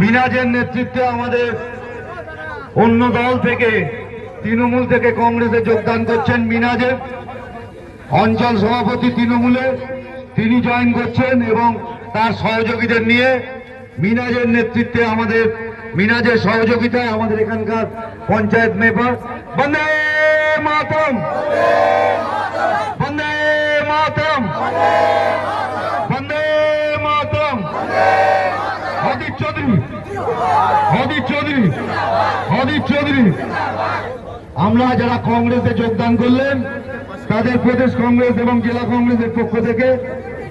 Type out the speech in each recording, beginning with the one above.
মিনাজের নেতৃত্বে আমাদের অন্য দল থেকে, তৃণমূল থেকে কংগ্রেসে যোগদান করছেন মিনাজের অঞ্চল সভাপতি তৃণমূলে তিনি জয়েন করছেন এবং তার সহযোগীদের নিয়ে মিনাজের নেতৃত্বে আমাদের মিনাজের সহযোগিতায় আমাদের এখানকার পঞ্চায়েত মেম্বার। বন্দে মাতরম বন্দে মাতরম বন্দে মাতরম হদির চৌধুরী। চৌধুরী। হদির চৌধুরী। আমরা যারা কংগ্রেসে যোগদান করলেন, তাদের প্রদেশ কংগ্রেস এবং জেলা কংগ্রেসের পক্ষ থেকে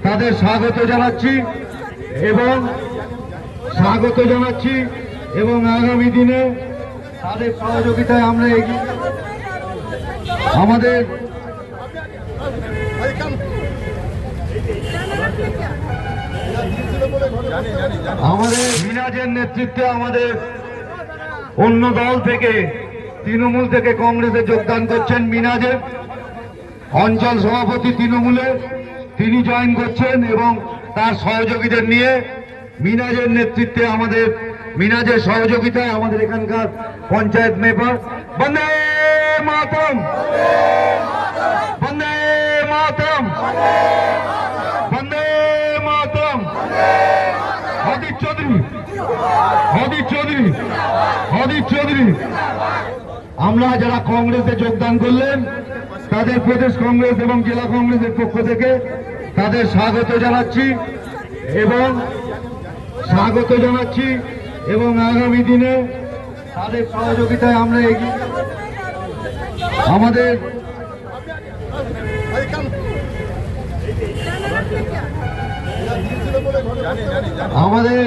তাদের স্বাগত জানাচ্ছি এবং স্বাগত জানাচ্ছি এবং আগামী দিনে তাদের সহযোগিতায় আমরা এগিয়ে আমাদের আমাদের মিনাজের নেতৃত্বে আমাদের অন্য দল থেকে, তৃণমূল থেকে কংগ্রেসে যোগদান করছেন মিনাজের অঞ্চল সভাপতি তৃণমূলে। তিনি জয়েন করছেন এবং তার সহযোগীদের নিয়ে মিনাজের নেতৃত্বে আমাদের মিনাজের সহযোগিতায় আমাদের এখানকার পঞ্চায়েত মেম্বার। বন্দে মাতরম বন্দে মাতরম বন্দে মাতরম হদির চৌধুরী হদির চৌধুরী হদির চৌধুরী। আমরা যারা কংগ্রেসে যোগদান করলেন, তাদের প্রদেশ কংগ্রেস এবং জেলা কংগ্রেসের পক্ষ থেকে তাদের স্বাগত জানাচ্ছি এবং স্বাগত জানাচ্ছি এবং আগামী দিনে তাদের সহযোগিতায় আমরা এগিয়ে আমাদের আমাদের